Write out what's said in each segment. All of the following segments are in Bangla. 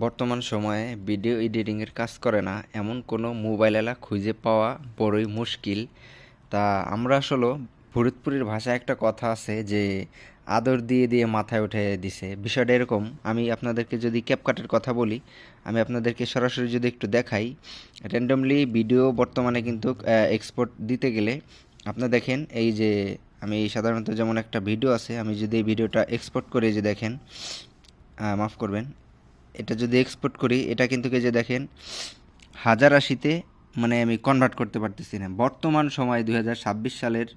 বর্তমান সময়ে ভিডিও এডিটিংয়ের কাজ করে না। এমন কোনো মোবাইল এলা খুঁজে পাওয়া বড়ই মুশকিল। তা আমরা আসলে ফরিদপুরের ভাষায় একটা কথা আছে যে, আদর দিয়ে দিয়ে মাথায় উঠে দিছে। বিষয়টা এরকম, আমি আপনাদেরকে যদি ক্যাপকাটের কথা বলি, আমি আপনাদেরকে সরাসরি যদি একটু দেখাই। র্যান্ডমলি ভিডিও বর্তমানে কিন্তু এক্সপোর্ট দিতে গেলে আপনারা দেখেন এই যে, আমি সাধারণত যেমন একটা ভিডিও আছে, আমি যদি এই ভিডিওটা এক্সপোর্ট করে যে দেখেন মাফ করবেন এটা যদি এক্সপোর্ট করি, এটা কিন্তু এই যে দেখেন, হাজার আশিতে মানে আমি কনভার্ট করতে পারতেছি না। বর্তমান সময় দু হাজার ছাব্বিশ সালের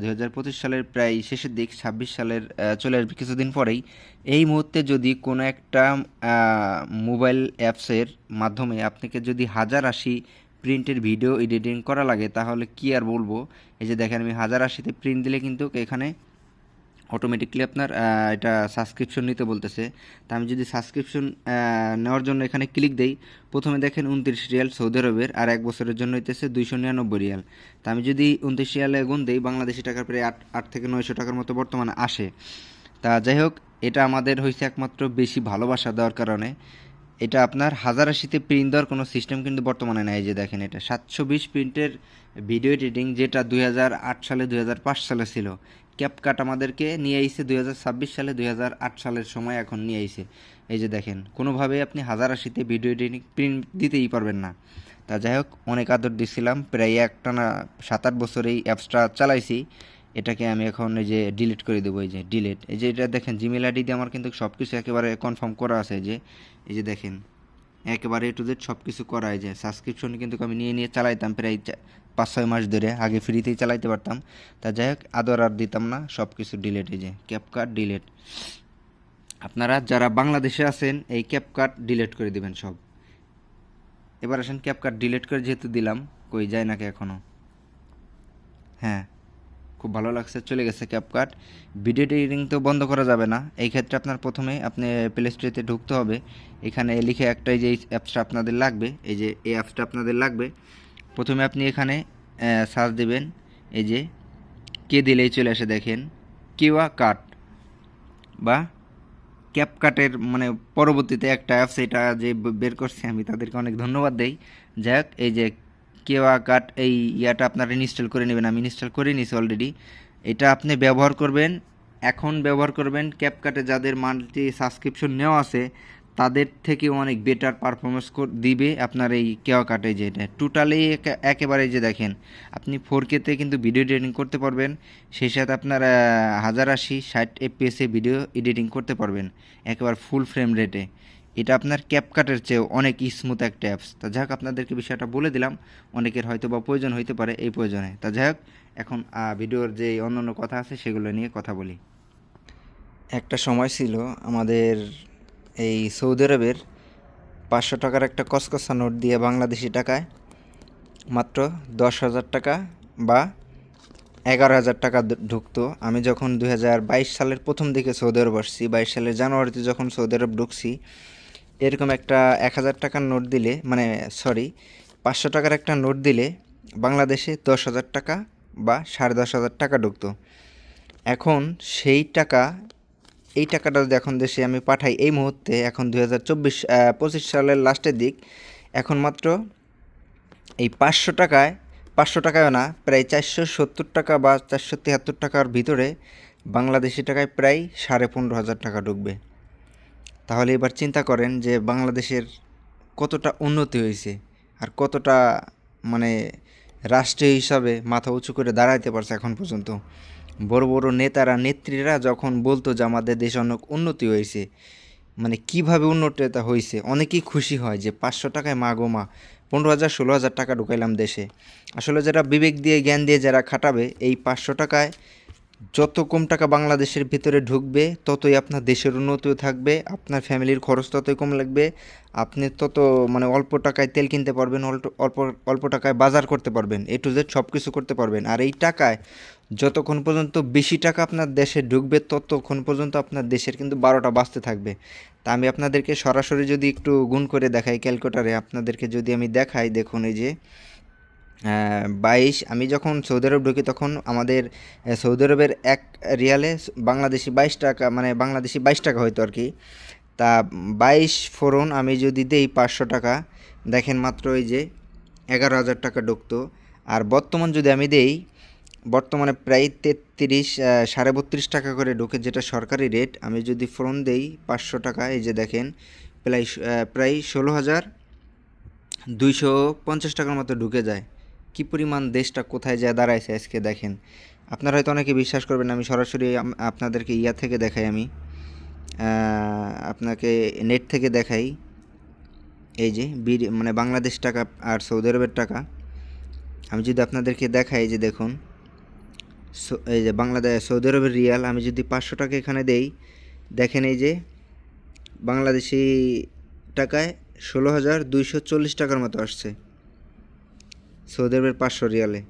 দুই হাজার পঁচিশ সালের প্রায় শেষের দিক, ছাব্বিশ সালের চলে আসবে কিছুদিন পরেই। এই মুহূর্তে যদি কোনো একটা মোবাইল অ্যাপসের মাধ্যমে আপনাকে যদি হাজার আশি প্রিন্টের ভিডিও এডিটিং করা লাগে, তাহলে কি আর বলব? এই যে দেখেন, আমি হাজার আশিতে প্রিন্ট দিলে কিন্তু এখানে অটোমেটিকলি আপনার এটা সাবস্ক্রিপশন নিতে বলতেছে। তা আমি যদি সাবস্ক্রিপশন নেওয়ার জন্য এখানে ক্লিক দেই, প্রথমে দেখেন উনত্রিশ রিয়াল সৌদি আরবের, আর এক বছরের জন্য হইতেছে দুইশো নিরানব্বই রিয়াল। তা আমি যদি উনত্রিশ রিয়ালে গুণ দেই, বাংলাদেশি টাকার প্রায় আট আট থেকে নয়শো টাকার মতো বর্তমানে আসে। তা যাই হোক, এটা আমাদের হয়েছে একমাত্র বেশি ভালোবাসা দেওয়ার কারণে। এটা আপনার হাজার আশিতে প্রিন্ট দেওয়ার কোনো সিস্টেম কিন্তু বর্তমানে এই যে দেখেন এটা। সাতশো বিশ প্রিন্টের ভিডিও এডিটিং যেটা দুই হাজার আট সালে, দুই হাজার পাঁচ সালে ছিল। ক্যাপকাট আমাদেরকে নিয়ে আইছে দুই হাজার ছাব্বিশ সালে, দুই হাজার আট সালের সময় এখন নিয়ে আইছে। এই যে দেখেন, কোনোভাবে আপনি হাজার আশিতে ভিডিও এডিটিং প্রিন্ট দিতেই পারবেন না। তা যাই হোক, অনেক আদর দিছিলাম, প্রায় একটানা সাত আট বছর এই অ্যাপসটা চালাইছি। এটাকে আমি এখন এই যে ডিলিট করে দেবো, এই যে ডিলিট এই যে এটা দেখেন জিমেল আইডি দিয়ে আমার কিন্তু সব কিছু একেবারে কনফার্ম করা আছে যে, এই যে দেখেন, একেবারে টু জেড সব কিছু করা যে সাবস্ক্রিপশন কিন্তু আমি নিয়ে নিয়ে চালাইতাম প্রায় পাঁচ ছয় মাস ধরে আগে ফ্রিতেই চালাইতে পারতাম। তা যাই হোক, আদর আর দিতাম না সব কিছু ডিলেট এই যে ক্যাপকাট ডিলেট আপনারা যারা বাংলাদেশে আছেন, এই ক্যাপকাট ডিলেট করে দিবেন সব। এবার আসেন ক্যাপকাট ডিলেট করে যেহেতু দিলাম, কই যায় নাকি এখনও হ্যাঁ খুব ভালো লাগছে, চলে গেছে ক্যাপকাট ভিডিও এডিটিং তো বন্ধ করা যাবে না। এই ক্ষেত্রে আপনার প্রথমে আপনি প্লে স্টোরেতে ঢুকতে হবে। এখানে লিখে একটা এই যে অ্যাপসটা আপনাদের লাগবে, এই যে এই অ্যাপসটা আপনাদের লাগবে। প্রথমে আপনি এখানে সার্চ দিবেন। এই যে, কে দিলেই চলে আসে দেখেন। কিউয়া কাট বা ক্যাপকাটের মানে পরবর্তীতে একটা অ্যাপস এটা যে বের করছে, আমি তাদেরকে অনেক ধন্যবাদ দেই। যাই হোক, এই যে কেওয়া কাট এই ইয়াটা আপনারা ইনস্টল করে নেবেন। আমি ইনস্টল করে নিয়েছি অলরেডি এটা আপনি ব্যবহার করবেন, এখন ব্যবহার করবেন। ক্যাপকাটে যাদের মান্থলি সাবস্ক্রিপশন নেওয়া আছে তাদের থেকে অনেক বেটার পারফরমেন্স দিবে আপনার এই কেওয়া কাটে যেটা। টোটালি একেবারে যে দেখেন, আপনি ফোর কেতে কিন্তু ভিডিও এডিটিং করতে পারবেন, সেই সাথে আপনার হাজার আশি, ষাট এফপিএসে ভিডিও এডিটিং করতে পারবেন, একেবারে ফুল ফ্রেম রেটে এটা আপনার ক্যাপকাটের চেয়েও অনেক স্মুথ একটা অ্যাপস তা যাই হোক, আপনাদেরকে বিষয়টা বলে দিলাম, অনেকের হয়তো বা প্রয়োজন হইতে পারে এই প্রয়োজনে। তা যাই হোক, এখন ভিডিওর যে অন্য অন্য কথা আছে, সেগুলো নিয়ে কথা বলি। একটা সময় ছিল আমাদের এই সৌদি আরবের পাঁচশো টাকার একটা কসকসা নোট দিয়ে বাংলাদেশি টাকায় মাত্র দশ হাজার টাকা বা এগারো হাজার টাকা ঢুকতো। আমি যখন দু হাজার বাইশ সালের প্রথম দিকে সৌদি আরব আসছি, বাইশ সালের জানুয়ারিতে যখন সৌদি আরব ঢুকছি, এরকম একটা এক হাজার টাকার নোট দিলে মানে সরি পাঁচশো টাকার একটা নোট দিলে বাংলাদেশে দশ হাজার টাকা বা সাড়ে দশ হাজার টাকা ঢুকতো। এখন সেই টাকা এই টাকাটা যদি এখন দেশে আমি পাঠাই, এই মুহূর্তে এখন দু হাজার চব্বিশ পঁচিশ সালের লাস্টের দিক, এখন মাত্র এই পাঁচশো টাকায় পাঁচশো টাকায় না, প্রায় চারশো সত্তর টাকা বা চারশো তিয়াত্তর টাকার ভিতরে বাংলাদেশি টাকায় প্রায় সাড়ে পনেরো হাজার টাকা ঢুকবে। তাহলে এবার চিন্তা করেন যে বাংলাদেশের কতটা উন্নতি হয়েছে আর কতটা মানে রাষ্ট্রীয় হিসাবে মাথা উঁচু করে দাঁড়াইতে পারছে এখন পর্যন্ত। বড় বড় নেতারা, নেত্রীরা যখন বলতো যে আমাদের দেশে অনেক উন্নতি হয়েছে মানে কীভাবে উন্নতিটা হয়েছে, অনেকেই খুশি হয় যে পাঁচশো টাকায় মা গো মা, পনেরো হাজার, ষোলো হাজার টাকা ঢুকাইলাম দেশে। আসলে যারা বিবেক দিয়ে, জ্ঞান দিয়ে যারা খাটাবে, এই পাঁচশো টাকায় যত কম টাকা বাংলাদেশের ভিতরে ঢুকবে, ততই আপনার দেশের উন্নতিও থাকবে, আপনার ফ্যামিলির খরচ ততই কম লাগবে, আপনি তত মানে অল্প টাকায় তেল কিনতে পারবেন, অল্প অল্প টাকায় বাজার করতে পারবেন এ টু জেড সব কিছু করতে পারবেন। আর এই টাকায় যতক্ষণ পর্যন্ত বেশি টাকা আপনার দেশে ঢুকবে, ততক্ষণ পর্যন্ত আপনার দেশের কিন্তু বারোটা বাঁচতে থাকবে। তা আমি আপনাদেরকে সরাসরি যদি একটু গুণ করে দেখাই ক্যালকুলেটারে, আপনাদেরকে যদি আমি দেখাই, দেখুন এই যে বাইশ, আমি যখন সৌদি আরব ঢুকি তখন আমাদের সৌদি আরবের এক রিয়ালে বাংলাদেশি বাইশ টাকা মানে বাংলাদেশি বাইশ টাকা হয়তো আর কি। তা বাইশ ফোরন আমি যদি দেই পাঁচশো টাকা, দেখেন মাত্র ওই যে এগারো হাজার টাকা ঢুকতো। আর বর্তমান যদি আমি দেই, বর্তমানে প্রায় তেত্রিশ সাড়ে বত্রিশ টাকা করে ঢুকে যেটা সরকারি রেট, আমি যদি ফোন দেই পাঁচশো টাকা, এই যে দেখেন প্রায় প্রায় ষোলো হাজার দুইশো পঞ্চাশ টাকার মতো ঢুকে যায়। কি পরিমাণ দেশটা কোথায় যায় দাঁড়াইছে আজকে দেখেন। আপনারা হয়তো অনেকে বিশ্বাস করবেন, আমি সরাসরি আপনাদেরকে ইয়া থেকে দেখাই আমি। আপনাকে নেট থেকে দেখাই। এই যে বির মানে বাংলাদেশ টাকা আর সৌদি আরবের টাকা। আমি যদি আপনাদেরকে দেখাই যে দেখুন। এই যে বাংলাদেশ সৌদি আরবের রিয়াল, আমি যদি পাঁচশো টাকা এখানে দেই, দেখেন এই যে, বাংলাদেশি টাকায় ষোলো হাজার দুইশো চল্লিশ টাকার মতো আসছে। সৌদি আরবের পাঁচশো রিয়ালে।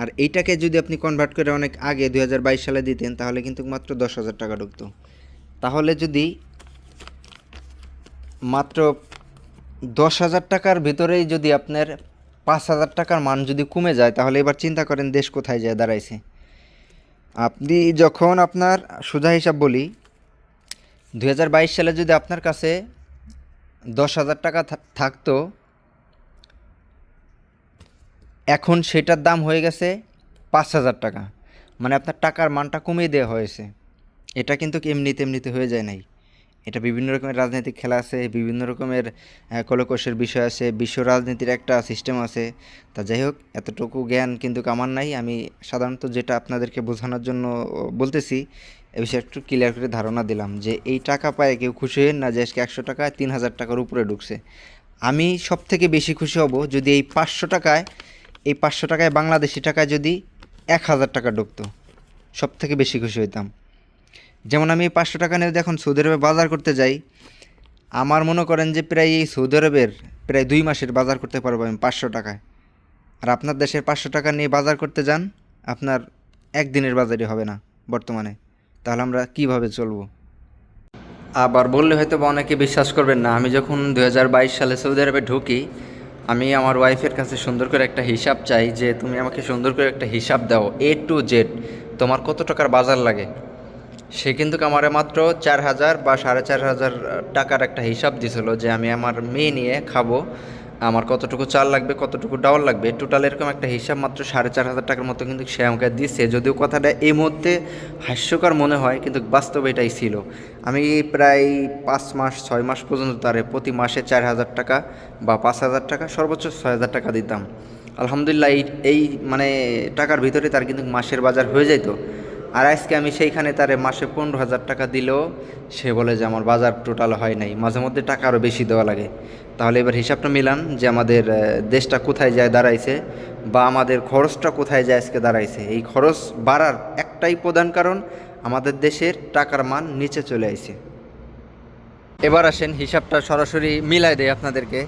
আর এইটাকে যদি আপনি কনভার্ট করে অনেক আগে দু হাজার বাইশ সালে দিতেন, তাহলে কিন্তু মাত্র দশ হাজার টাকা ঢুকতো। তাহলে যদি মাত্র দশ হাজার টাকার ভিতরেই যদি আপনার পাঁচ হাজার টাকার মান যদি কমে যায়, তাহলে এবার চিন্তা করেন দেশ কোথায় যায় দাঁড়াইছে। আপনি যখন আপনার সোজা হিসাব বলি দু হাজার বাইশ সালে যদি আপনার কাছে দশ হাজার টাকা থাকতো এখন সেটার দাম হয়ে গেছে পাঁচ হাজার টাকা। মানে আপনার টাকার মানটা কমিয়ে দেওয়া হয়েছে। এটা কিন্তু এমনিতে এমনিতে হয়ে যায় নাই। এটা বিভিন্ন রকমের রাজনৈতিক খেলা আছে, বিভিন্ন রকমের কলকষের বিষয় আছে, বিশ্ব রাজনীতির একটা সিস্টেম আছে। তা যাই হোক, এতটুকু জ্ঞান কিন্তু আমার নাই। আমি সাধারণত যেটা আপনাদেরকে বোঝানোর জন্য বলতেছি, এ বিষয়ে একটু ক্লিয়ার করে ধারণা দিলাম যে এই টাকা পায় কেউ খুশি হন না যে আজকে একশো টাকায় তিন হাজার টাকার উপরে ঢুকছে। আমি সব থেকে বেশি খুশি হব যদি এই পাঁচশো টাকায় এই পাঁচশো টাকায় বাংলাদেশি টাকায় যদি এক হাজার টাকা ঢুকতো সব থেকে বেশি খুশি হইতাম। যেমন আমি এই পাঁচশো টাকা নিয়ে যখন সৌদি আরবে বাজার করতে যাই, আমার মনে করেন যে প্রায় এই সৌদি আরবের প্রায় দুই মাসের বাজার করতে পারব আমি পাঁচশো টাকায়। আর আপনার দেশের পাঁচশো টাকা নিয়ে বাজার করতে যান, আপনার একদিনের বাজারই হবে না বর্তমানে। তাহলে আমরা কীভাবে চলবো? আবার বললে হয়তো বা অনেকে বিশ্বাস করবেন না, আমি যখন দু হাজার বাইশ সালে সৌদি আরবে ঢুকি আমি আমার ওয়াইফের কাছে সুন্দর করে একটা হিসাব চাই যে তুমি আমাকে সুন্দর করে একটা হিসাব দাও এ টু জেড তোমার কত টাকার বাজার লাগে? সে কিন্তু আমারে মাত্র চার হাজার বা সাড়ে চার হাজার টাকার একটা হিসাব দিছিল যে আমি আমার মেয়ে নিয়ে খাব। আমার কতটুকু চাল লাগবে, কতটুকু ডাউল লাগবে টোটাল এরকম একটা হিসাব মাত্র সাড়ে চার হাজার টাকার মতো কিন্তু সে আমাকে দিচ্ছে যদিও কথাটা এই মুহূর্তে হাস্যকর মনে হয়, কিন্তু বাস্তবে এটাই ছিল। আমি প্রায় পাঁচ মাস, ছয় মাস পর্যন্ত তারে প্রতি মাসে চার হাজার টাকা বা পাঁচ হাজার টাকা, সর্বোচ্চ ছয় হাজার টাকা দিতাম। আলহামদুলিল্লাহ এই এই মানে টাকার ভিতরে তার কিন্তু মাসের বাজার হয়ে যেত আর আজকে আমি সেইখানে তারে মাসে পনেরো হাজার টাকা দিলেও সে বলে যে আমার বাজার টোটাল হয় নাই। মাঝে মধ্যে টাকা আরও বেশি দেওয়া লাগে। তাহলে এবার হিসাবটা মিলান যে আমাদের দেশটা কোথায় যায় দাঁড়াইছে বা আমাদের খরচটা কোথায় যায় আজকে দাঁড়াইছে। এই খরচ বাড়ার একটাই প্রধান কারণ, আমাদের দেশের টাকার মান নিচে চলে আইছে। এবার আসেন হিসাবটা সরাসরি মিলাই দেয় আপনাদেরকে।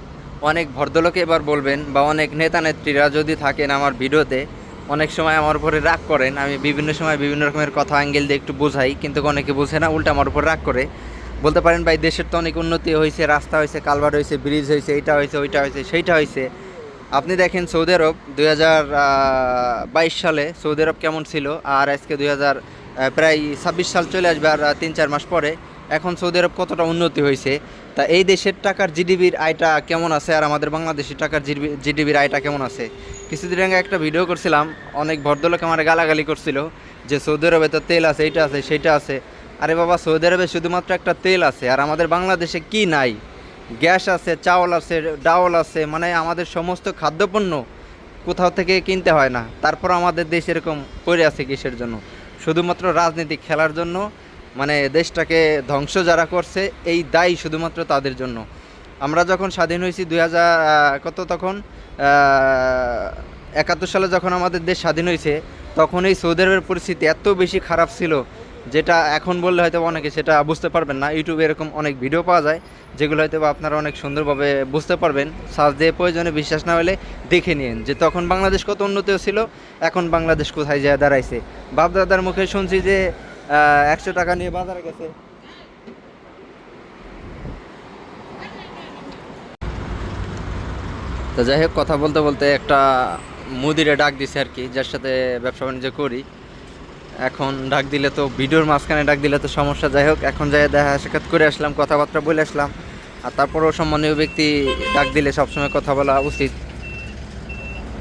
অনেক ভদ্রলোকে এবার বলবেন বা অনেক নেতা নেত্রীরা যদি থাকেন আমার ভিডিওতে, অনেক সময় আমার উপরে রাগ করেন। আমি বিভিন্ন সময় বিভিন্ন রকমের কথা, অ্যাঙ্গেল দিয়ে একটু বোঝাই, কিন্তু অনেকে বোঝে না, উল্টা আমার উপর রাগ করে। বলতে পারেন ভাই, দেশের তো অনেক উন্নতি হয়েছে, রাস্তা হয়েছে কালভার হয়েছে, ব্রিজ হয়েছে, এইটা হয়েছে, ওইটা হয়েছে, সেইটা হয়েছে। আপনি দেখেন সৌদি আরব দুই সালে সৌদি আরব কেমন ছিল, আর আজকে দুই হাজার প্রায় ছাব্বিশ সাল চলে আসবে, আর তিন, চার মাস পরে। এখন সৌদি আরব কতটা উন্নতি হয়েছে, তা এই দেশের টাকার জিডিপির আয়টা কেমন আছে, আর আমাদের বাংলাদেশের টাকার জিডিপির আয়টা কেমন আছে? কিছুদিন আগে একটা ভিডিও করছিলাম, অনেক ভদ্রলোক আমার গালাগালি করছিল, যে সৌদি আরবে তো তেল আছে, এইটা আছে, সেইটা আছে। আরে বাবা, সৌদি আরবে শুধুমাত্র একটা তেল আছে, আর আমাদের বাংলাদেশে কি নাই? গ্যাস আছে, চাউল আছে, ডাউল আছে মানে আমাদের সমস্ত খাদ্যপণ্য কোথাও থেকে কিনতে হয় না। তারপর আমাদের দেশ এরকম পড়ে আছে কিসের জন্য? শুধুমাত্র রাজনীতি খেলার জন্য মানে দেশটাকে ধ্বংস যারা করছে, এই দায়ী শুধুমাত্র তাদের জন্য। আমরা যখন স্বাধীন হয়েছি দুই হাজার কত তখন? একাত্তর সালে যখন আমাদের দেশ স্বাধীন হয়েছে, তখন এই সৌদি আরবের পরিস্থিতি এত বেশি খারাপ ছিল যেটা এখন বললে হয়তো অনেকে সেটা বুঝতে পারবেন না। ইউটিউবে এরকম অনেক ভিডিও পাওয়া যায়, যেগুলো হয়তো বা আপনারা অনেক সুন্দরভাবে বুঝতে পারবেন। সার্চ দিয়ে প্রয়োজনে বিশ্বাস না হলে দেখে নিন যে তখন বাংলাদেশ কত উন্নত ছিল, এখন বাংলাদেশ কোথায় যায় দাঁড়াইছে। বাপদাদার মুখে শুনছি যে একশো টাকা নিয়ে বাজারে গেছে। তো যাই হোক, কথা বলতে বলতে একটা মুদিরে ডাক দিছে আর কি, যার সাথে ব্যবসা বাণিজ্য করি। এখন ডাক দিলে তো, ভিডিওর মাঝখানে ডাক দিলে তো সমস্যা। যাই হোক, এখন যাই দেখা, সাক্ষাৎ করে আসলাম, কথাবার্তা বলে আসলাম। আর তারপরেও সম্মানীয় ব্যক্তি ডাক দিলে সবসময় কথা বলা উচিত।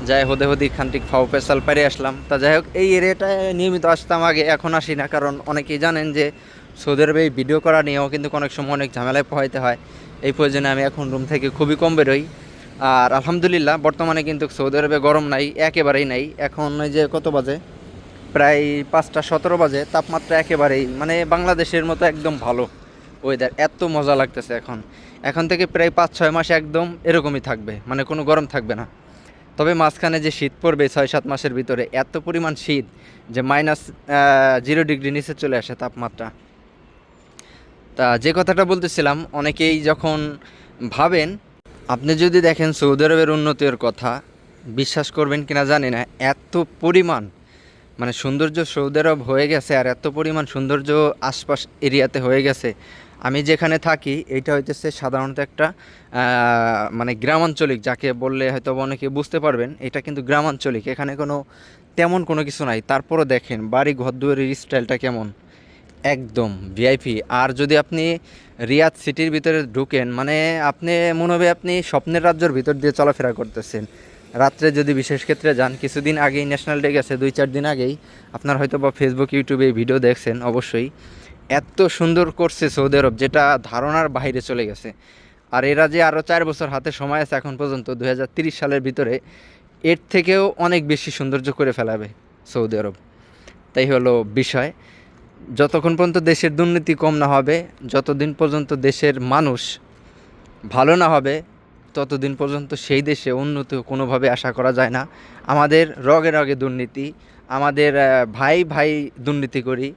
যাই হদে হদি খান্তিক ফাও পেশাল পারে আসলাম। তা যাই হোক, এই এরিয়াটায় নিয়মিত আসতাম আগে, এখন আসি না, কারণ অনেকেই জানেন যে সৌদি আরবে এই ভিডিও করা নিয়েও কিন্তু অনেক সময় অনেক ঝামেলায় পোহাইতে হয়। এই প্রয়োজনে আমি এখন রুম থেকে খুবই কম বেরোই। আর আলহামদুলিল্লাহ, বর্তমানে কিন্তু সৌদি আরবে গরম নাই, একেবারেই নাই। এখন যে কত বাজে? প্রায় পাঁচটা সতেরো বাজে, তাপমাত্রা একেবারেই মানে বাংলাদেশের মতো একদম ভালো ওয়েদার এত মজা লাগতেছে এখন। এখন থেকে প্রায় পাঁচ, ছয় মাস একদম এরকমই থাকবে মানে কোনো গরম থাকবে না। তবে মাঝখানে যে শীত পড়বে ছয়, সাত মাসের ভিতরে, এত পরিমাণ শীত যে মাইনাস জিরো ডিগ্রি নিচে চলে আসে তাপমাত্রা। তা যে কথাটা বলতেছিলাম, অনেকেই যখন ভাবেন, আপনি যদি দেখেন সৌদি আরবের উন্নতির কথা, বিশ্বাস করবেন কিনা জানি না, এত পরিমাণ মানে সৌন্দর্য সৌদি আরব হয়ে গেছে আর এত পরিমাণ সৌন্দর্য আশপাশ এরিয়াতে হয়ে গেছে। আমি যেখানে থাকি, এইটা হইতেছে সাধারণত একটা মানে গ্রামাঞ্চলিক, যাকে বললে হয়তো অনেকে বুঝতে পারবেন, এটা কিন্তু গ্রামাঞ্চলিক। এখানে কোনো, তেমন কোনো কিছু নাই। তারপরও দেখেন বাড়ি ঘর দুয়ারের স্টাইলটা কেমন? একদম ভিআইপি আর যদি আপনি রিয়াদ সিটির ভিতরে ঢুকেন মানে আপনি, মনে হবে আপনি স্বপ্নের রাজ্যের ভিতর দিয়ে চলাফেরা করতেছেন। রাত্রে যদি বিশেষ ক্ষেত্রে যান, কিছুদিন আগেই ন্যাশনাল ডে গেছে, দুই চার দিন আগেই। আপনার হয়তো বা ফেসবুক ইউটিউবে এই ভিডিও দেখছেন, অবশ্যই। এত সুন্দর করছে সৌদি আরব যেটা ধারণার বাইরে চলে গেছে। আর এরা যে আরও চার বছর হাতে সময় আছে এখন পর্যন্ত দু সালের ভিতরে, এর থেকেও অনেক বেশি সৌন্দর্য করে ফেলাবে সৌদি আরব তাই হলো বিষয়। যতক্ষণ পর্যন্ত দেশের দুর্নীতি কম না হবে, যতদিন পর্যন্ত দেশের মানুষ ভালো না হবে ততদিন পর্যন্ত সেই দেশে উন্নতি কোনোভাবে আশা করা যায় না। আমাদের রগে রগে দুর্নীতি, আমাদের ভাই ভাই দুর্নীতি করি।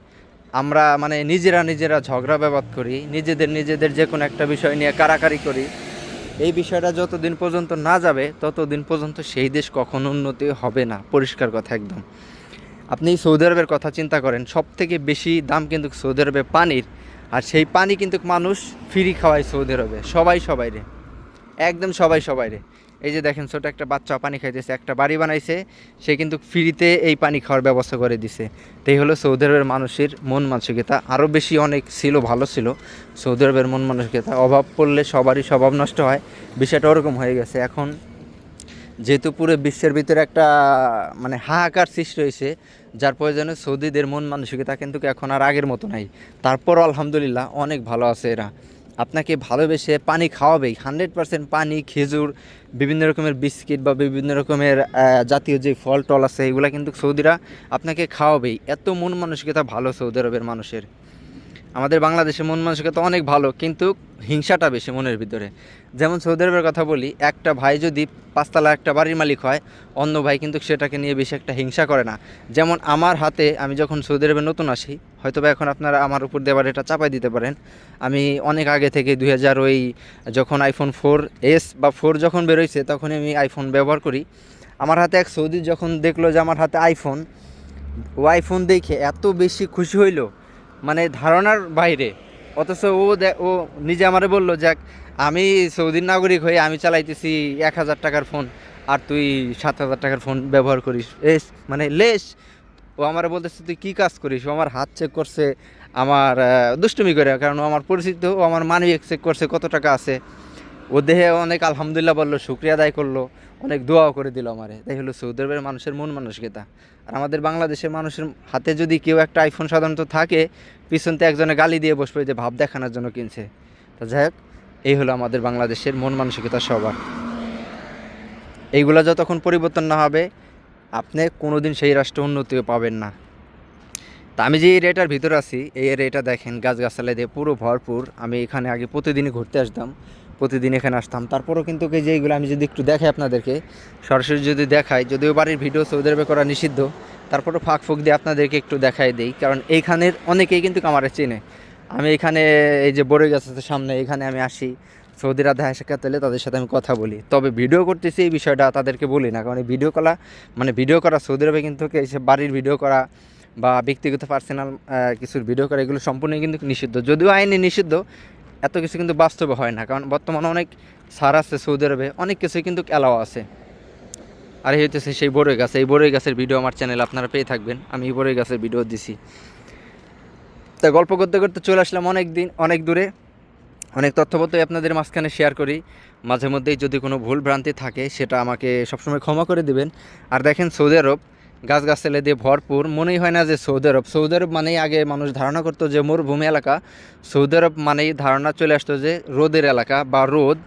আমরা মানে নিজেরা নিজেরা ঝগড়া ব্যবাদ করি, নিজেদের নিজেদের যে কোনো একটা বিষয় নিয়ে কারাকারি করি। এই বিষয়টা যতদিন পর্যন্ত না যাবে, ততদিন পর্যন্ত সেই দেশ কখনো উন্নতি হবে না। পরিষ্কার কথা একদম। আপনি সৌদি আরবের কথা চিন্তা করেন সব থেকে বেশি দাম কিন্তু সৌদি আরবে পানির, আর সেই পানি কিন্তু মানুষ ফ্রি খাওয়ায় সৌদি আরবে। সবাই সবাই রে। একদম সবাই সবাই রে। এই যে দেখেন, ছোট একটা বাচ্চা পানি খাইতেছে, একটা বাড়ি বানাইছে, সে কিন্তু ফ্রিতে এই পানি খাওয়ার ব্যবস্থা করে দিছে। তো এই হলো সৌদি আরবের মানুষের মন মানসিকতা। আরও বেশি অনেক ছিল, ভালো ছিল। সৌদি আরবের মন মানসিকতা, অভাব পড়লে সবারই স্বভাব নষ্ট হয়। বিষয়টা ওরকম হয়ে গেছে। এখন যেহেতু পুরো বিশ্বের ভিতরে একটা মানে হাহাকার সৃষ্টি হয়েছে, যার প্রয়োজনে সৌদিদের মন মানসিকতা কিন্তু এখন আর আগের মতো নাই। তারপর আলহামদুলিল্লাহ অনেক ভালো আছে এরা। আপনাকে ভালোবেসে পানি খাওয়াবেই। হান্ড্রেড পার্সেন্ট পানি, খেজুর, বিভিন্ন রকমের বিস্কিট বা বিভিন্ন রকমের জাতীয় যে ফল টল আছে, এগুলো কিন্তু সৌদিরা আপনাকে খাওয়াবেই। এত মন মানসিকতা ভালো সৌদি আরবের মানুষের। আমাদের বাংলাদেশের মন মানসিকতা অনেক ভালো, কিন্তু হিংসাটা বেশি মনের ভিতরে। যেমন সৌদি আরবের কথা বলি, একটা ভাই যদি পাঁচতলা একটা বাড়ির মালিক হয়, অন্য ভাই কিন্তু সেটাকে নিয়ে বেশি একটা হিংসা করে না। যেমন আমার হাতে আমি যখন সৌদি আরবে নতুন আসি হয়তো বা এখন আপনারা আমার উপর দেবার এটা চাপাই দিতে পারেন। আমি অনেক আগে থেকে দুই হাজার ওই যখন আইফোন ফোর এস বা ফোর যখন বেরোইছে, তখনই আমি আইফোন ব্যবহার করি। আমার হাতে এক সৌদি যখন দেখল যে আমার হাতে আইফোন ও আইফোন দেখে এত বেশি খুশি হইল ধারণার বাইরে। অথচ ও ও নিজে আমারে বলল, যাক, আমি সৌদির নাগরিক হয়ে আমি চালাইতেছি এক হাজার টাকার ফোন, আর তুই সাত হাজার টাকার ফোন ব্যবহার করিস। এস মানে লেস। ও আমারে বলতেছে, তুই কী কাজ করিস? ও আমার হাত চেক করছে, আমার দুষ্টুমি করে, কারণ ও আমার পরিচিত, ও আমার মানি চেক করছে, কত টাকা আছে? ও দেহে অনেক আলহামদুলিল্লাহ বলল, শুক্রিয়া আদায় করল। অনেক দোয়াও করে দিল আমারে। তাই হলো সৌদি আরবের মানুষের মন মানসিকতা। আর আমাদের বাংলাদেশের মানুষের হাতে যদি কেউ একটা আইফোন সাধারণত থাকে পিছনতে একজনে গালি দিয়ে বসবে, যে ভাব দেখানোর জন্য কিনছে। তা যাই হোক, এই হলো আমাদের বাংলাদেশের মন মানসিকতা সবার। এইগুলো যতক্ষণ পরিবর্তন না হবে, আপনি কোনোদিন সেই রাষ্ট্র উন্নতিও পাবেন না। তা আমি যে এরিয়াটার ভিতরে আছি, এই এরিয়াটা দেখেন, গাছগাছালা দিয়ে পুরো ভরপুর। আমি এখানে আগে প্রতিদিনই ঘুরতে আসতাম। প্রতিদিন এখানে আসতাম। তারপরেও কিন্তু যে এইগুলো আমি যদি একটু দেখাই আপনাদেরকে, সরাসরি যদি দেখাই, যদিও বাড়ির ভিডিও সৌদি আরবে করা নিষিদ্ধ তারপরে ফাঁক ফুক দিয়ে আপনাদেরকে একটু দেখাই দিই, কারণ এইখানের অনেকেই কিন্তু আমারে চেনে। আমি এখানে এই যে বড়ই গেছে সামনে, এখানে আমি আসি দেখা সাক্ষাৎ হলে তাদের সাথে আমি কথা বলি। তবে ভিডিও করতেছি এই বিষয়টা তাদেরকে বলি না, কারণ ভিডিও করা মানে ভিডিও করা সৌদি আরবে কিন্তু এসে বাড়ির ভিডিও করা বা ব্যক্তিগত পার্সোনাল কিছুর ভিডিও করা, এগুলো সম্পূর্ণই কিন্তু নিষিদ্ধ। যদিও আইনে নিষিদ্ধ এত কিছু কিন্তু বাস্তবে হয় না। কারণ বর্তমানে অনেক সার আছে সৌদি আরবে, অনেক কিছুই কিন্তু অ্যালাও আছে। আর এই হইতেছে সেই বড়ই গাছ। এই বড়ই গাছের ভিডিও আমার চ্যানেলে আপনারা পেয়ে থাকবেন। আমি এই বড়ই গাছের ভিডিও দিছি। তা গল্প করতে করতে চলে আসলাম অনেক দিন, অনেক দূরে। অনেক তথ্যপত্রই আপনাদের মাঝখানে শেয়ার করি। মাঝে মধ্যেই যদি কোনো ভুল ভ্রান্তি থাকে, সেটা আমাকে সবসময় ক্ষমা করে দিবেন। আর দেখেন সৌদি আরব গাছগাছালি দিয়ে ভরপুর। মনেই হয় না যে সৌদি আরব। সৌদি আরব মানেই আগে মানুষ ধারণা করতো যে মরুভূমি এলাকা। সৌদি আরব মানেই ধারণা চলে আসতো যে রোদের এলাকা বা রোদ।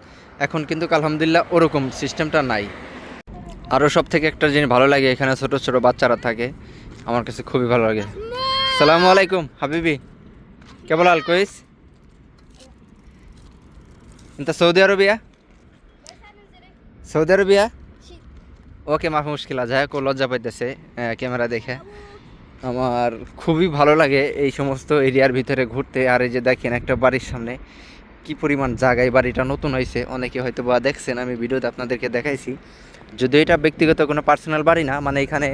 এখন কিন্তু আলহামদুলিল্লাহ ওরকম সিস্টেমটা নাই। আরও সব থেকে একটা জিনিস ভালো লাগে এখানে ছোট ছোট বাচ্চারা থাকে। আমার কাছে খুবই ভালো লাগে। সালামু আলাইকুম, হাবিবি। কেবল আল কইস? Saudi Arabia? Saudi Arabia? ওকে মাফ মুশকিলা যাই হোক লজ্জা পাইতেছে ক্যামেরা দেখে। আমার খুবই ভালো লাগে এই সমস্ত এরিয়ার ভিতরে ঘুরতে। আর এই যে দেখেন একটা বাড়ির সামনে কি পরিমাণ জায়গায় বাড়িটা নতুন হয়েছে। অনেকে হয়তো বা দেখছেন, আমি ভিডিওতে আপনাদেরকে দেখাইছি। যদিও এটা ব্যক্তিগত কোনো পার্সোনাল বাড়ি না মানে এখানে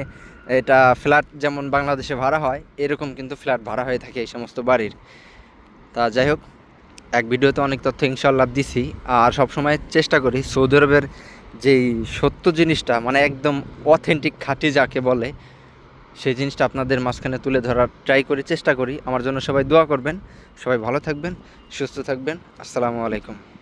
এটা ফ্ল্যাট যেমন বাংলাদেশে ভাড়া হয়, এরকম কিন্তু ফ্ল্যাট ভাড়া হয়ে থাকে এই সমস্ত বাড়ির। তা যাই হোক, এক ভিডিওতে অনেক তথ্য ইনশাল্লাহ দিছি। আর সবসময় চেষ্টা করি সৌদি আরবের যেই সত্য জিনিসটা মানে একদম অথেন্টিক খাঁটি যাকে বলে, সেই জিনিসটা আপনাদের মাঝখানে তুলে ধরার ট্রাই করি, চেষ্টা করি। আমার জন্য সবাই দোয়া করবেন। সবাই ভালো থাকবেন, সুস্থ থাকবেন। আসসালামু আলাইকুম।